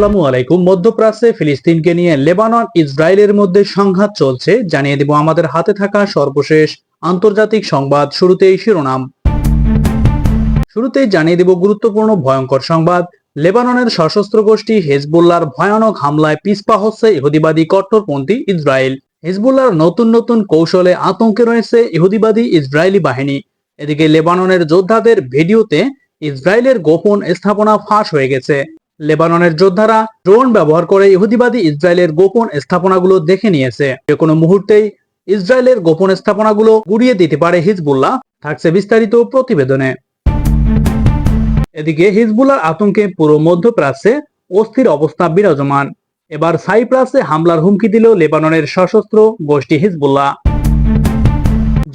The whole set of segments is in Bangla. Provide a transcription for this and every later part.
আসসালামু আলাইকুম। মধ্যপ্রাচ্যে ফিলিস্তিনকে নিয়ে লেবানন, ইসরায়েলের মধ্যে সংঘাত চলছে। জানিয়ে দেব আমাদের হাতে থাকা সর্বশেষ আন্তর্জাতিক সংবাদ শুরুতেই শিরোনাম। শুরুতেই জানিয়ে দেব গুরুত্বপূর্ণ ভয়ঙ্কর সংবাদ। লেবাননের সশস্ত্র গোষ্ঠী হেজবুল্লার ভয়ানক হামলায় পিছপা হচ্ছে ইহুদিবাদী কট্টরপন্থী ইসরায়েল। হিজবুল্লাহর নতুন নতুন কৌশলে আতঙ্কে রয়েছে ইহুদিবাদী ইসরায়েলি বাহিনী। এদিকে লেবাননের যোদ্ধাদের ভিডিওতে ইসরায়েলের গোপন স্থাপনা ফাঁস হয়ে গেছে। লেবাননের যোদ্ধারা ড্রোন ব্যবহার করে ইহুদিবাদী ইসরায়েলের গোপন স্থাপনাগুলো দেখে নিয়েছে। যে কোনো মুহূর্তেই ইসরায়েলের গোপন স্থাপনাগুলো গুড়িয়ে দিতে পারে হিজবুল্লাহ, থাকছে বিস্তারিত প্রতিবেদনে। এদিকে হিজবুল্লার আতঙ্কে পুরো মধ্যপ্রাচ্যে অস্থির অবস্থা বিরাজমান। এবার সাইপ্রাসে হামলার হুমকি দিল লেবাননের সশস্ত্র গোষ্ঠী হিজবুল্লাহ।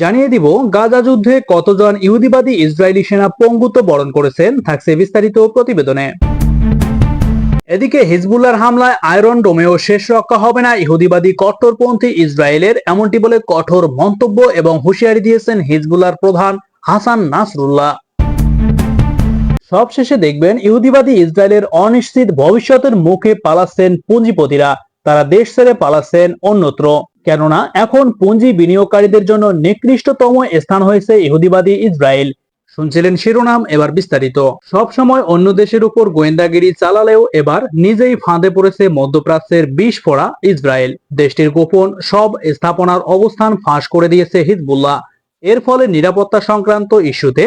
জানিয়ে দিব, গাজা যুদ্ধে কতজন ইহুদিবাদী ইসরায়েলি সেনা পঙ্গুত্ব বরণ করেছেন, থাকছে বিস্তারিত প্রতিবেদনে। এদিকে হিজবুল্লার হামলায় আয়রন ডোমেও শেষ রক্ষা হবে না। ইহুদিবাদী কট্টরপন্থী ইসরায়েলের এমনটি বলে কঠোর মন্তব্য এবং হুঁশিয়ারি দিয়েছেন হিজবুল্লার প্রধান হাসান নাসরুল্লাহ। সবশেষে দেখবেন, ইহুদিবাদী ইসরায়েলের অনিশ্চিত ভবিষ্যতের মুখে পালাচ্ছেন পুঁজিপতিরা। তারা দেশ ছেড়ে পালাচ্ছেন অন্যত্র। কেননা, এখন পুঁজি বিনিয়োগকারীদের জন্য নিকৃষ্টতম স্থান হয়েছে ইহুদিবাদী ইসরায়েল। শুনছিলেন শিরোনাম, এবার বিস্তারিত। সব সময় অন্য দেশের উপর গোয়েন্দাগিরি চালালেও এবার নিজেই ফাঁদে পড়েছে মধ্যপ্রাচ্যের বিষ ফোড়া ইসরায়েল। দেশটির গোপন সব স্থাপনার অবস্থান ফাঁস করে দিয়েছে হিজবুল্লাহ। এর ফলে নিরাপত্তা সংক্রান্ত ইস্যুতে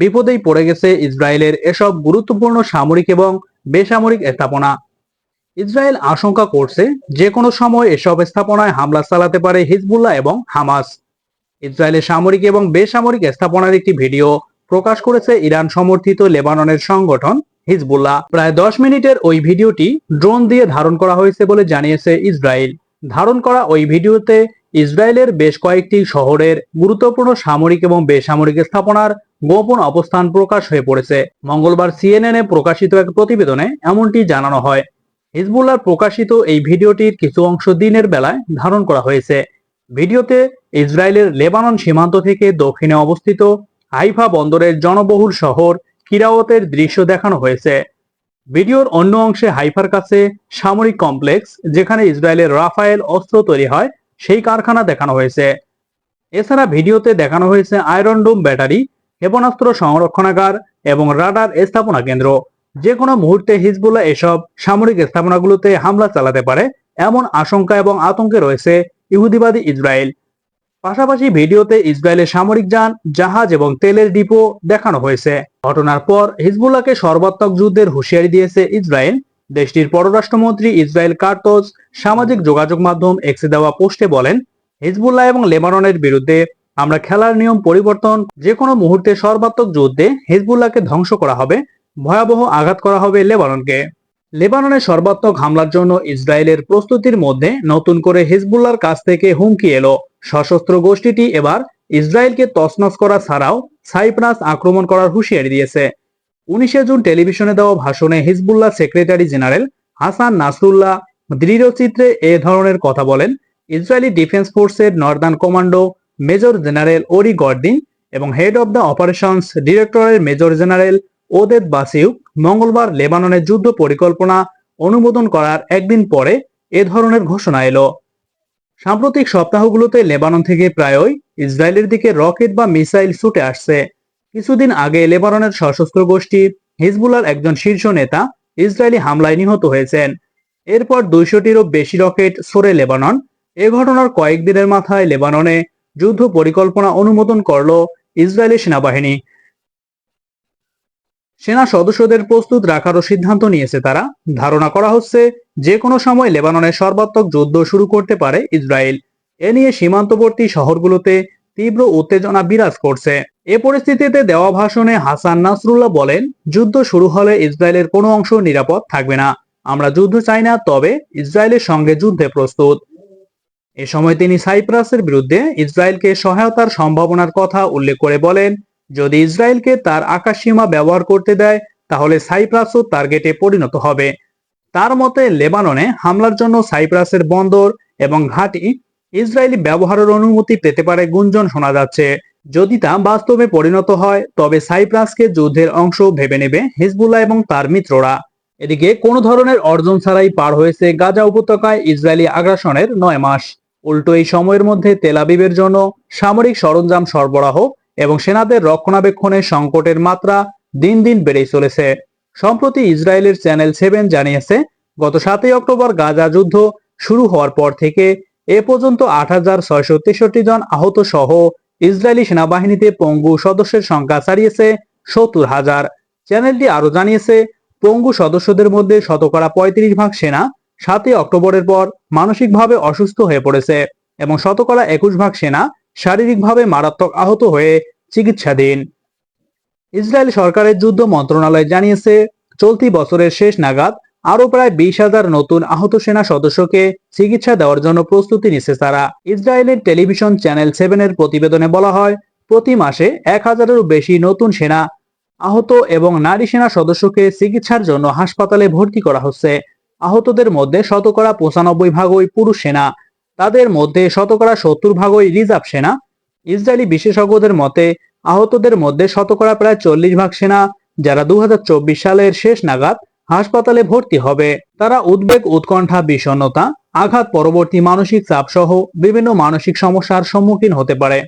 বিপদেই পড়ে গেছে ইসরায়েলের এসব গুরুত্বপূর্ণ সামরিক এবং বেসামরিক স্থাপনা। ইসরায়েল আশঙ্কা করছে যে কোনো সময় এসব স্থাপনায় হামলা চালাতে পারে হিজবুল্লাহ এবং হামাস। ইসরায়েলের সামরিক এবং বেসামরিক স্থাপনার একটি ভিডিও প্রকাশ করেছে ইরান সমর্থিত লেবাননের সংগঠন হিজবুল্লাহ। প্রায় দশ মিনিটের ওই ভিডিওটি ড্রোন দিয়ে ধারণ করা হয়েছে বলে জানিয়েছে ইসরায়েল। ধারণ করা ওই ভিডিওতে ইসরায়েলের বেশ কয়েকটি শহরের গুরুত্বপূর্ণ সামরিক এবং বেসামরিক স্থাপনার গোপন অবস্থান প্রকাশ হয়ে পড়েছে। মঙ্গলবার সিএনএন এ প্রকাশিত এক প্রতিবেদনে এমনটি জানানো হয়। হিজবুল্লার প্রকাশিত এই ভিডিওটির কিছু অংশ দিনের বেলায় ধারণ করা হয়েছে। ভিডিওতে ইসরায়েলের লেবানন সীমান্ত থেকে দক্ষিণে অবস্থিত হাইফা বন্দরের জনবহুল শহর কিরাওতের দৃশ্য দেখানো হয়েছে। ভিডিওর অন্য অংশে হাইফার কাছে সামরিক কমপ্লেক্স, যেখানে ইসরায়েলের রাফায়েল অস্ত্র তৈরি হয়, সেই কারখানা দেখানো হয়েছে। এছাড়া ভিডিওতে দেখানো হয়েছে আয়রন ডোম ব্যাটারি, ক্ষেপণাস্ত্র সংরক্ষণাগার এবং রাডার স্থাপনা কেন্দ্র। যে কোনো মুহূর্তে হিজবুল্লাহ এসব সামরিক স্থাপনাগুলোতে হামলা চালাতে পারে, এমন আশঙ্কা এবং আতঙ্কে রয়েছে ইহুদিবাদী ইসরায়েল। পাশাপাশি ভিডিওতে ইসরায়েলের সামরিক যান, জাহাজ এবং তেলের ডিপো দেখানো হয়েছে। ঘটনার পর হিজবুল্লাহকে সর্বাত্মক যুদ্ধের হুঁশিয়ারি দিয়েছে ইসরায়েল। দেশটির পররাষ্ট্রমন্ত্রী ইসরায়েল কার্তোজ সামাজিক যোগাযোগ মাধ্যম এক্সে দেওয়া পোস্টে বলেন, হিজবুল্লাহ এবং লেবাননের বিরুদ্ধে আমরা খেলার নিয়ম পরিবর্তন যে কোনো মুহূর্তে সর্বাত্মক যুদ্ধে হিজবুল্লাহকে ধ্বংস করা হবে, ভয়াবহ আঘাত করা হবে লেবাননকে। লেবাননের সর্বাত্মক হামলার জন্য ইসরায়েলের প্রস্তুতির মধ্যে নতুন করে হিজবুল্লাহর কাছ থেকে হুমকি এলো। সশস্ত্র গোষ্ঠীটি এবার ইসরায়েলকে তছনছ করা ছাড়াও সাইপ্রাস আক্রমণ করার হুঁশিয়ারি দিয়েছে। উনিশে জুন টেলিভিশনে দেওয়া ভাষণে Hezbollah secretary general Hassan Nasrallah দৃঢ়চিত্রে এ ধরনের কথা বলেন, ইসরায়েলি ডিফেন্স ফোর্সের northern commando major general Ori Gordin এবং হেড অব দ্য অপারেশনস ডিরেক্টরের মেজর জেনারেল ওদেদ বাসিউ মঙ্গলবার লেবাননের যুদ্ধ পরিকল্পনা অনুমোদন করার একদিন পরে এ ধরনের ঘোষণা এলো। সাম্প্রতিক সপ্তাহগুলোতে লেবানন থেকে প্রায়ই ইসরায়েলের দিকে রকেট বা মিসাইল ছুটে আসছে। কিছুদিন আগে লেবাননের সশস্ত্র গোষ্ঠী হিজবুলার একজন শীর্ষ নেতা ইসরায়েলি হামলায় নিহত হয়েছেন। এরপর দুইশোটিরও বেশি রকেট সরে লেবানন। এ ঘটনার কয়েকদিনের মাথায় লেবাননে যুদ্ধ পরিকল্পনা অনুমোদন করল ইসরায়েলি সেনাবাহিনী। সেনা সদস্যদের প্রস্তুত রাখারও সিদ্ধান্ত নিয়েছে তারা। ধারণা করা হচ্ছে যে কোনো সময় লেবাননের সর্বাত্মক যুদ্ধ শুরু করতে পারে ইসরায়েল। এ নিয়ে সীমান্তবর্তী শহরগুলোতে তীব্র উত্তেজনা বিরাজ করছে। এ পরিস্থিতিতে দেওয়া ভাষণে হাসান নাসরুল্লাহ বলেন, যুদ্ধ শুরু হলে ইসরায়েলের কোনো অংশ নিরাপদ থাকবে না। আমরা যুদ্ধ চাই না, তবে ইসরায়েলের সঙ্গে যুদ্ধে প্রস্তুত। এ সময় তিনি সাইপ্রাসের বিরুদ্ধে ইসরায়েলকে সহায়তার সম্ভাবনার কথা উল্লেখ করে বলেন, যদি ইসরায়েলকে তার আকাশসীমা ব্যবহার করতে দেয়, তাহলে সাইপ্রাসও টার্গেটে পরিণত হবে। তার মতে লেবাননে হামলার জন্য সাইপ্রাসের বন্দর এবং ঘাঁটি ইসরায়েলি ব্যবহারের অনুমতি পেতে পারে গুঞ্জন শোনা যাচ্ছে। যদি তা বাস্তবে পরিণত হয়, তবে সাইপ্রাসকে যুদ্ধের অংশ ভেবে নেবে হিজবুল্লাহ এবং তার মিত্ররা। এদিকে কোনো ধরনের অর্জন ছাড়াই পার হয়েছে গাজা উপত্যকায় ইসরায়েলি আগ্রাসনের নয় মাস। উল্টো এই সময়ের মধ্যে তেলাবিবের জন্য সামরিক সরঞ্জাম সরবরাহ এবং সেনাদের রক্ষণাবেক্ষণের সংকটের মাত্রা দিন দিন বেড়েই চলেছে। সম্প্রতি ইসরায়েলের চ্যানেল সেভেন জানিয়েছে, গত সাতই অক্টোবর গাজা যুদ্ধ শুরু হওয়ার পর থেকে এ পর্যন্ত আট হাজার ছয়শো তেষট্টি জন আহত সহ ইসরায়েলি সেনাবাহিনীতে পঙ্গু সদস্যের সংখ্যা ছাড়িয়েছে সত্তর হাজার। চ্যানেলটি আরও জানিয়েছে, পঙ্গু সদস্যদের মধ্যে শতকরা পঁয়ত্রিশ ভাগ সেনা সাতই অক্টোবরের পর মানসিকভাবে অসুস্থ হয়ে পড়েছে এবং শতকরা একুশ ভাগ সেনা শারীরিকভাবে মারাত্মক আহত হয়ে চিকিৎসাধীন। ইসরায়েল সরকারের যুদ্ধ মন্ত্রণালয় জানিয়েছে, চলতি বছরের শেষ নাগাদ আরও প্রায় বিশ হাজার নতুন আহত সেনা সদস্যকে চিকিৎসা দেওয়ার জন্য প্রস্তুতি নিচ্ছে তারা। ইসরায়েলের টেলিভিশন চ্যানেল সেভেনের প্রতিবেদনে বলা হয়, প্রতি মাসে এক হাজারেরও বেশি নতুন সেনা আহত এবং নারী সেনা সদস্যকে চিকিৎসার জন্য হাসপাতালে ভর্তি করা হচ্ছে। আহতদের মধ্যে শতকরা পঁচানব্বই ভাগই পুরুষ সেনা। তাদের মধ্যে শতকরা সত্তর ভাগই রিজার্ভ সেনা। ইসরায়েলি বিশেষজ্ঞদের মতে আহতদের মধ্যে শতকরা প্রায় চল্লিশ ভাগ সেনা যারা দু সালের শেষ নাগাদ হাসপাতালে ভর্তি হবে। তারা উদ্বেগ, উৎকণ্ঠা, বিষণ্ণতা, আঘাত, পরবর্তী মানসিক চাপ সহ বিভিন্ন মানসিক সমস্যার সম্মুখীন হতে পারে।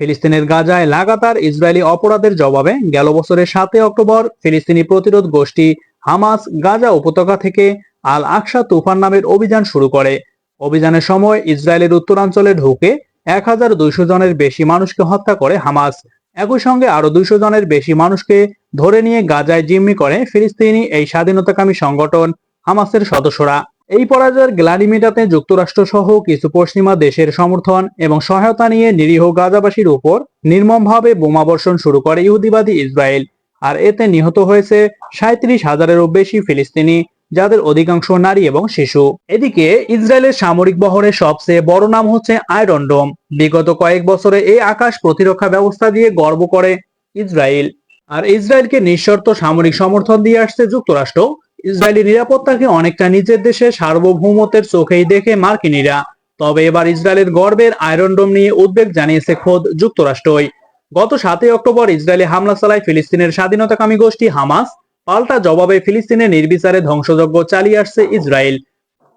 ফিলিস্তিনের গাজায় লাগাতার ইসরায়েলি অপরাধের জবাবে গেল বছরের সাতই অক্টোবর ফিলিস্তিনি প্রতিরোধ গোষ্ঠী হামাস গাজা উপত্যকা থেকে আল আকসা তুফান নামের অভিযান শুরু করে। অভিযানের সময় ইসরায়েলের উত্তরাঞ্চলে ঢুকে এক হাজার দুইশো জনের বেশি মানুষকে হত্যা করে হামাস। একই সঙ্গে আরও দুইশো জনের বেশি মানুষকে ধরে নিয়ে গাজায় জিম্মি করে ফিলিস্তিনি এই স্বাধীনতাকামী সংগঠন হামাসের সদস্যরা। এই পরাজয়ের গ্লানি মেটাতে যুক্তরাষ্ট্র সহ কিছু পশ্চিমা দেশের সমর্থন এবং সহায়তা নিয়ে নিরীহ গাজাবাসীর উপর নির্মমভাবে বোমাবর্ষণ শুরু করে ইহুদিবাদী ইসরায়েল। আর এতে নিহত হয়েছে সাঁত্রিশ হাজারেরও বেশি ফিলিস্তিনি। যাদের অধিকাংশ নারী এবং শিশু। এদিকে ইসরায়েলের সামরিক বহরের সবচেয়ে বড় নাম হচ্ছে আয়রন ডোম। বিগত কয়েক বছরে এই আকাশ প্রতিরক্ষা ব্যবস্থা দিয়ে গর্ব করে ইসরায়েল। আর ইসরায়েলকে নিঃশর্ত সামরিক সমর্থন দিয়ে আসছে যুক্তরাষ্ট্র। ইসরায়েলি নিরাপত্তাকে অনেকটা নিজের দেশে সার্বভৌমত্বের চোখেই দেখে মার্কিনীরা। তবে এবার ইসরায়েলের গর্বের আয়রন ডোম নিয়ে উদ্বেগ জানিয়েছে খোদ যুক্তরাষ্ট্রই। গত সাতই অক্টোবর ইসরায়েলে হামলা চালায় ফিলিস্তিনের স্বাধীনতাকামী গোষ্ঠী হামাস। পাল্টা জবাবে ফিলিস্তিনের নির্বিচারে ধ্বংসযজ্ঞ চালিয়ে আসছে ইসরায়েল।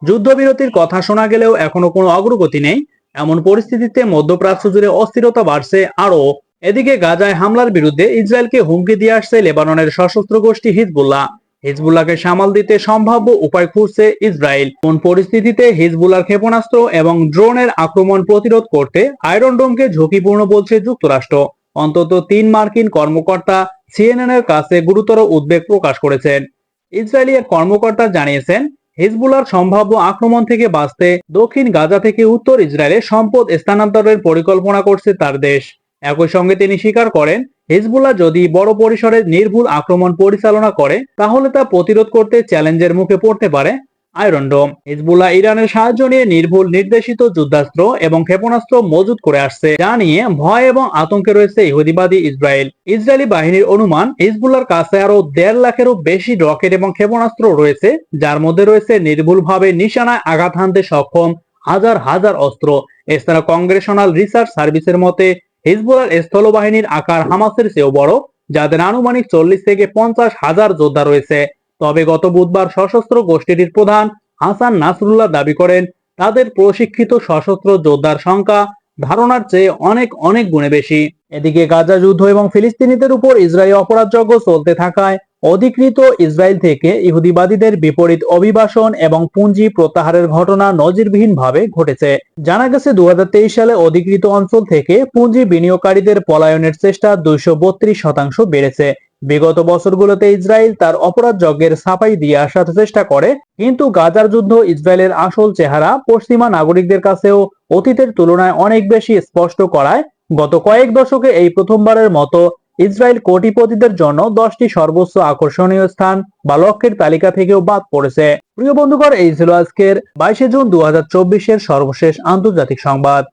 যুদ্ধবিরতির কথা শোনা গেলেও এখনও কোনো অগ্রগতি নেই। এমন পরিস্থিতিতে মধ্যপ্রাচ্য জুড়ে অস্থিরতা বাড়ছে আরও। এদিকে গাজায় হামলার বিরুদ্ধে ইসরায়েলকে হুমকি দিয়ে আসছে লেবাননের সশস্ত্র গোষ্ঠী হিজবুল্লাহ। হিজবুল্লাহকে সামাল দিতে সম্ভাব্য উপায় খুঁজছে ইসরায়েল। কোন পরিস্থিতিতে হিজবুল্লাহর ক্ষেপণাস্ত্র এবং ড্রোনের আক্রমণ প্রতিরোধ করতে আয়রন ডোমকে ঝুঁকিপূর্ণ বলছে যুক্তরাষ্ট্র। অন্তত তিন মার্কিন কর্মকর্তা সিএনএন এর কাছে গুরুতর উদ্বেগ প্রকাশ করেছেন। ইসরায়েলি এক কর্মকর্তা জানিয়েছেন, হিজবুলার সম্ভাব্য আক্রমণ থেকে বাঁচতে দক্ষিণ গাজা থেকে উত্তর ইসরায়েলে সম্পদ স্থানান্তরের পরিকল্পনা করছে তার দেশ। একই সঙ্গে তিনি স্বীকার করেন, হিজবুল্লাহ যদি বড় পরিসরে নির্ভুল আক্রমণ পরিচালনা করে, তাহলে তা প্রতিরোধ করতে চ্যালেঞ্জের মুখে পড়তে পারে। আয়রন ডোম হিজবুল্লাহ ইরানের সাহায্য নিয়ে নির্ভুল নির্দেশিত যুদ্ধাস্ত্র এবং ক্ষেপণাস্ত্র মজুত করে আসছে, যা নিয়ে ভয় এবং আতঙ্কে রয়েছে ইহুদিবাদী ইসরায়েল। ইসরায়েলি বাহিনীর অনুমান, হিজবুল্লাহর কাছে আরও দেড় লাখেরও বেশি রকেট এবং ক্ষেপণাস্ত্র রয়েছে, যার মধ্যে রয়েছে নির্ভুলভাবে নিশানায় আঘাত হানতে সক্ষম হাজার হাজার অস্ত্র। এছাড়া কংগ্রেশনাল রিসার্চ সার্ভিসের মতে হিজবুলার স্থলবাহিনীর আকার হামাসের চেয়েও বড়, যাদের আনুমানিক চল্লিশ থেকে পঞ্চাশ হাজার যোদ্ধা রয়েছে। তবে গত বুধবার সশস্ত্র গোষ্ঠীটির প্রধান হাসান নাসরুল্লাহ দাবি করেন, তাদের প্রশিক্ষিত সশস্ত্র যোদ্ধার সংখ্যা ধারণার চেয়ে অনেক অনেক গুণে বেশি। এদিকে গাজা যুদ্ধ এবং ফিলিস্তিনিদের উপর ইসরায়েলি অপরাধযজ্ঞ চলতে থাকায় অধিকৃত ইসরায়েল থেকে ইহুদিবাদীদের বিপরীত অভিবাসন এবং পুঁজি প্রত্যাহারের ঘটনা নজিরবিহীনভাবে ঘটেছে। জানা গেছে দু হাজার তেইশ সালে অধিকৃত অঞ্চল থেকে পুঁজি বিনিয়োগকারীদের পলায়নের চেষ্টা দুইশো বত্রিশ শতাংশ বেড়েছে। বিগত বছরগুলোতে ইসরায়েল তার অপরাধ যজ্ঞের ছাপাই দিয়ে আসার চেষ্টা করে, কিন্তু গাজার যুদ্ধ ইসরায়েলের আসল চেহারা পশ্চিমা নাগরিকদের কাছেও অতীতের তুলনায় অনেক বেশি স্পষ্ট করায়। গত কয়েক দশকে এই প্রথমবারের মতো ইসরায়েল কোটিপতিদের জন্য দশটি সর্বোচ্চ আকর্ষণীয় স্থান বা লক্ষ্যের তালিকা থেকেও বাদ পড়েছে। প্রিয় বন্ধুগণ, এই ছিল আজকের বাইশে জুন দু এর সর্বশেষ আন্তর্জাতিক সংবাদ।